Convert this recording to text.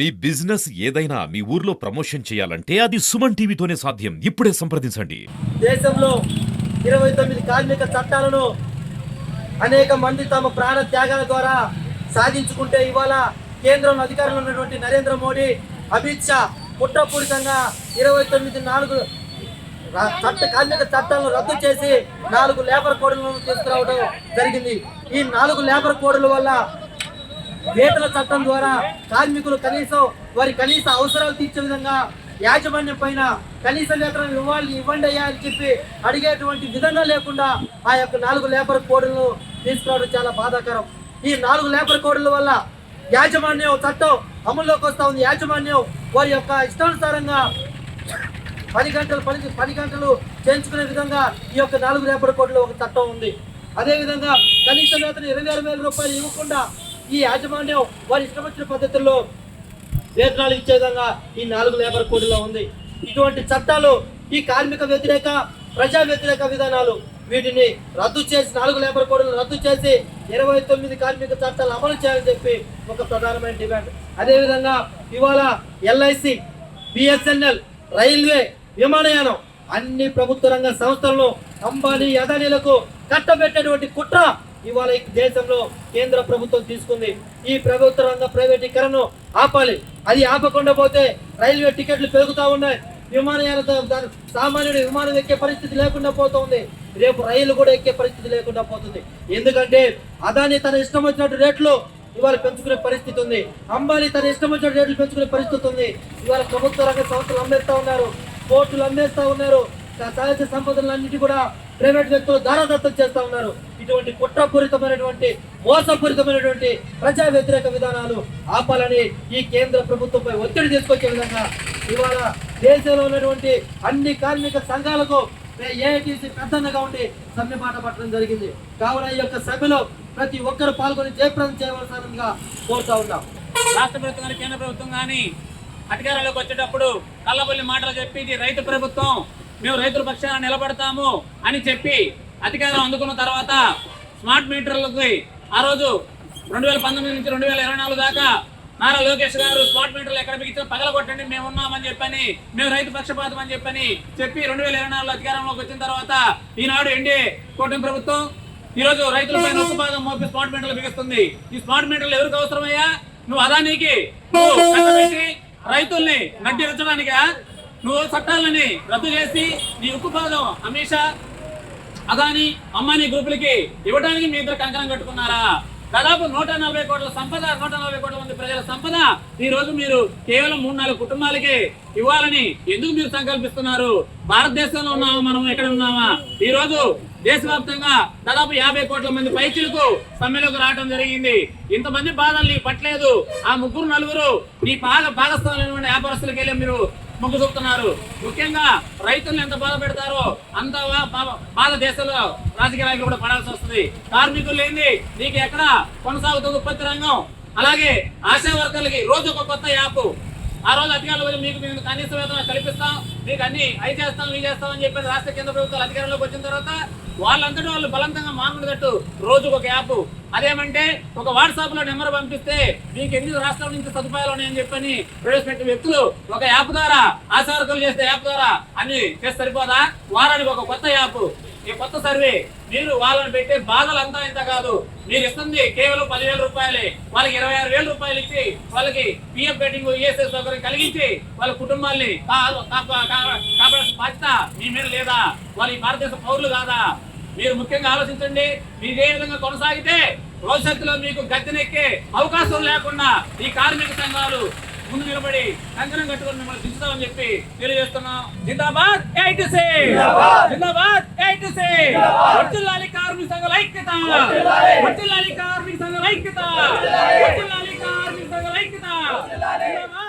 మీ business ఏదైనా మీ ఊర్లో promotion చేయాలంటే అది సుమన్ టీవీతోనే సాధ్యం. ఇప్పుడే సంప్రదించండి. దేశంలో ఇరవై తొమ్మిది కార్మిక చట్టాలను అనేక మంది తమ ప్రాణ త్యాగాల ద్వారా సాధించుకుంటే ఇవాళ కేంద్రంలో అధికారంలో ఉన్నటువంటి నరేంద్ర మోడీ అమిత్ షా కుట్రపూరితంగా ఇరవై తొమ్మిది నాలుగు చట్ట కార్మిక చట్టాలను రద్దు చేసి నాలుగు లేబర్ కోడ్లను తీసుకురావడం జరిగింది. ఈ నాలుగు లేబర్ కోడ్ల వల్ల వేతన చట్టం ద్వారా కార్మికులు కనీసం వారి కనీస అవసరాలు తీర్చే విధంగా యాజమాన్యం పైన కనీస వేతనం ఇవ్వాలి ఇవ్వండి అయ్యా అని చెప్పి అడిగేటువంటి విధంగా లేకుండా ఆ యొక్క నాలుగు లేబర్ కోడ్లను తీసుకురావడం చాలా బాధాకరం. ఈ నాలుగు లేబర్ కోడ్ల వల్ల యాజమాన్యం చట్టం అమల్లోకి వస్తూ ఉంది. యాజమాన్యం వారి యొక్క ఇష్టానుసారంగా పది గంటలు పని పది గంటలు చేయించుకునే విధంగా ఈ యొక్క నాలుగు లేబర్ కోడ్లు ఒక చట్టం ఉంది. అదేవిధంగా కనీస వేతనం ఇరవై ఆరు వేల రూపాయలు ఇవ్వకుండా ఈ యాజమాన్యం వారి ఇష్టం వచ్చిన పద్ధతుల్లో వేతనాలు ఇచ్చే విధంగా ఈ నాలుగు లేబర్ కోడ్లో ఉంది. ఇటువంటి చట్టాలు ఈ కార్మిక వ్యతిరేక ప్రజా వ్యతిరేక విధానాలు వీటిని రద్దు చేసి నాలుగు లేబర్ కోడ్లను రద్దు చేసి ఇరవై తొమ్మిది కార్మిక చట్టాలు అమలు చేయాలని చెప్పి ఒక ప్రధానమైన డిమాండ్. అదేవిధంగా ఇవాళ ఎల్ఐసి బిఎస్ఎన్ఎల్ రైల్వే విమానయానం అన్ని ప్రభుత్వ రంగ సంస్థలను అంబానీ అదానీలకు కట్టబెట్టేటువంటి కుట్ర ఇవాళ ఈ దేశంలో కేంద్ర ప్రభుత్వం తీసుకుంది. ఈ ప్రభుత్వ రంగ ప్రైవేటీకరణను ఆపాలి. అది ఆపకుండా పోతే రైల్వే టికెట్లు పెరుగుతూ ఉన్నాయి. విమానయాన సామాన్యుడు విమానం ఎక్కే పరిస్థితి లేకుండా పోతుంది. రేపు రైలు కూడా ఎక్కే పరిస్థితి లేకుండా పోతుంది. ఎందుకంటే అదాని తన ఇష్టం వచ్చినట్టు రేట్లు ఇవాళ పెంచుకునే పరిస్థితి ఉంది. అంబానీ తన ఇష్టం వచ్చిన రేట్లు పెంచుకునే పరిస్థితి ఉంది. ఇవాళ ప్రభుత్వ రంగ సంస్థలు అమ్మేస్తా ఉన్నారు. కోర్టులు అమ్మేస్తా ఉన్నారు. సహజ సంపదలన్నిటి కూడా ప్రైవేట్ వ్యక్తులు ధారాదత్తం చేస్తా ఉన్నారు. ఇటువంటి కుట్రపూరితమైనటువంటి మోసపూరితమైనటువంటి ప్రజా వ్యతిరేక విధానాలు ఆపాలని ఈ కేంద్ర ప్రభుత్వంపై ఒత్తిడి తీసుకొచ్చే విధంగా ఇవాళ దేశంలో ఉన్నటువంటి అన్ని కార్మిక సంఘాలకు ఏఐటీసీ పెద్దన్నగా ఉండి సమ్మె మాట పట్టడం జరిగింది. కావున ఈ యొక్క సభలో ప్రతి ఒక్కరు పాల్గొని జయప్రదం చేయవలసిందిగా కోరుతా ఉన్నాం. రాష్ట్ర ప్రభుత్వం కానీ కేంద్ర ప్రభుత్వం కానీ అధికారంలోకి వచ్చేటప్పుడు కళ్ళబొల్లి మాటలు చెప్పి ఇది రైతు ప్రభుత్వం మేము రైతుల పక్షాన నిలబడతాము అని చెప్పి అధికారం అందుకున్న తర్వాత స్మార్ట్ మీటర్లకి ఆ రోజు రెండు వేల పంతొమ్మిది నుంచి రెండు వేల ఇరవై నాలుగు దాకా నారా లోకేష్ గారు స్మార్ట్ మీటర్లు ఎక్కడ మీకు ఇచ్చిన పగలగొట్టండి మేము ఉన్నామని చెప్పని మేము రైతు పక్షపాతం అని చెప్పని చెప్పి రెండు వేల ఇరవై నాలుగులో అధికారంలోకి వచ్చిన తర్వాత ఈనాడు ఎన్డీఏ కూటమి ప్రభుత్వం ఈ రోజు రైతులపై ఉత్పాదం మోపి స్మార్ట్ మీటర్లు బిగిస్తుంది. ఈ స్మార్ట్ మీటర్లు ఎవరికి అవసరమయ్యా? నువ్వు అదానికి రైతుల్ని నడ్డిరచడానికా నువ్వు చట్టాలని రద్దు చేసి నీ ఉక్కుపాదం అమిత్ షా అదాని అమ్మాని గ్రూపులకి ఇవ్వడానికి మీ ఇద్దరు కంకణం కట్టుకున్నారా? దాదాపు నూట నలభై కోట్ల సంపద నూట నలభై కోట్ల మంది ప్రజల సంపద ఈ రోజు మీరు కేవలం మూడు నాలుగు కుటుంబాలకి ఇవ్వాలని ఎందుకు మీరు సంకల్పిస్తున్నారు? భారతదేశంలో ఉన్నామా? మనం ఎక్కడ ఉన్నామా? ఈ రోజు దేశవ్యాప్తంగా దాదాపు యాభై కోట్ల మంది పైచులకు సమ్మెలోకి రావడం జరిగింది. ఇంతమంది బాధలు నీకు పట్టలేదు. ఆ ముగ్గురు నలుగురు నీ భాగ భాగస్వామ్యమైన వ్యాపారస్తులకి వెళ్ళి మీరు మొగ్గు చూపుతున్నారు ముఖ్యంగా రైతులను ఎంత బాధ పెడతారో అంత బాధ దేశంలో రాజకీయ నాయకులు కూడా పడాల్సి వస్తుంది. కార్మికులు లేని నీకు ఎక్కడ కొనసాగుతుంది ఉత్పత్తి రంగం. అలాగే ఆశా వర్గాలకి రోజు ఒక కొత్త యాప్. ఆ రోజు అధికారులు వచ్చి మీకు మేము కనీస వేతనం కల్పిస్తాం మీకు అన్ని అవి చేస్తాం ఇవి చేస్తాం అని చెప్పి రాష్ట్ర కేంద్ర ప్రభుత్వాలు అధికారంలోకి వచ్చిన తర్వాత వాళ్ళంతటి వాళ్ళు బలవంతంగా మానుకునేటట్టు రోజుకు ఒక యాప్. అదేమంటే ఒక వాట్సాప్లో నెంబర్ పంపిస్తే మీకు ఎన్ని రాష్ట్రాల నుంచి సదుపాయాలు ఉన్నాయని చెప్పని ప్రవేశపెట్టిన వ్యక్తులు ఒక యాప్ ద్వారా ఆశావర్కులు చేసే యాప్ ద్వారా అన్ని చేసి సరిపోదా? వారానికి ఒక కొత్త యాప్. ఈ కొత్త సర్వే మీరు వాళ్ళని పెట్టే బాధలు అంతా ఇంత కాదు. మీరు ఇస్తుంది కేవలం పదివేల రూపాయలే. వాళ్ళకి ఇరవై ఆరు వేల రూపాయలు ఇచ్చి వాళ్ళకి పిఎఫ్ బెట్టింగ్ ఈఎస్ఐ సౌకర్యం కలిగించి వాళ్ళ కుటుంబాల్ని కాపాడాల్సిన బాధ్యత మీ మీద లేదా? వాళ్ళు ఈ భారతదేశ పౌరులు కాదా? మీరు ముఖ్యంగా ఆలోచించండి. మీరు ఏ విధంగా కొనసాగితే భవిష్యత్తులో మీకు గద్దెనెక్కే అవకాశం లేకుండా ఈ కార్మిక సంఘాలు ముందు నిలబడి కంకణం కట్టుకొని మిమ్మల్ని దించుతామని చెప్పి తెలియజేస్తున్నాం జిందాబాద్ ఏఐటిసి జిందాబాద్. ఏఐటిసి వర్తిల్లాలి కార్మిక సంఘాల ఐక్యత. వర్తిల్లాలి కార్మిక సంఘాల ఐక్యత. వర్తిల్లాలి కార్మిక సంఘాల ఐక్యత. జిందాబాద్.